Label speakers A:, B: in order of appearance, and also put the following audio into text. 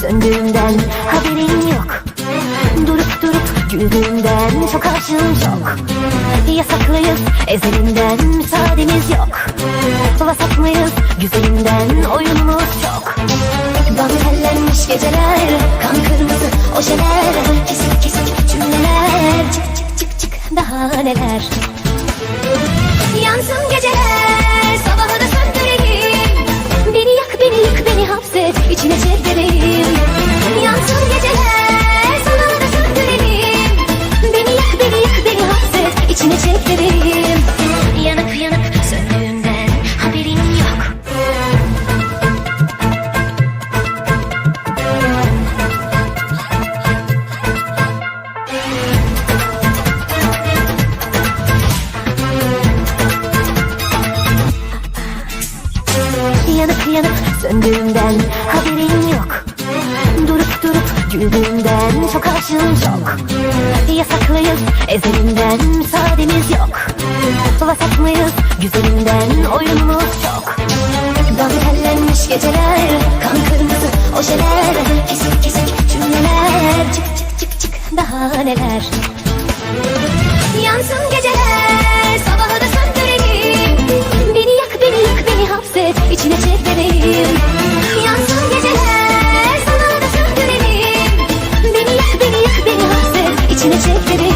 A: söndüğümden haberin yok. Durup durup güldüğümden çok aşığım çok Yasaklıyız ezelinden müsaademiz yok. Vasat mıyız güzelinden oyunumuz çok Dantellenmiş geceler kan kırmızı ojeler Kesik kesik cümleler çık çık çık çık daha neler içine çek Yanıp söndüğümden haberin yok. Durup durup güldüğümden çok aşığım çok Yasaklıyız ezelinden müsaademiz yok. Vasat mıyız güzelinden oyunumuz hapset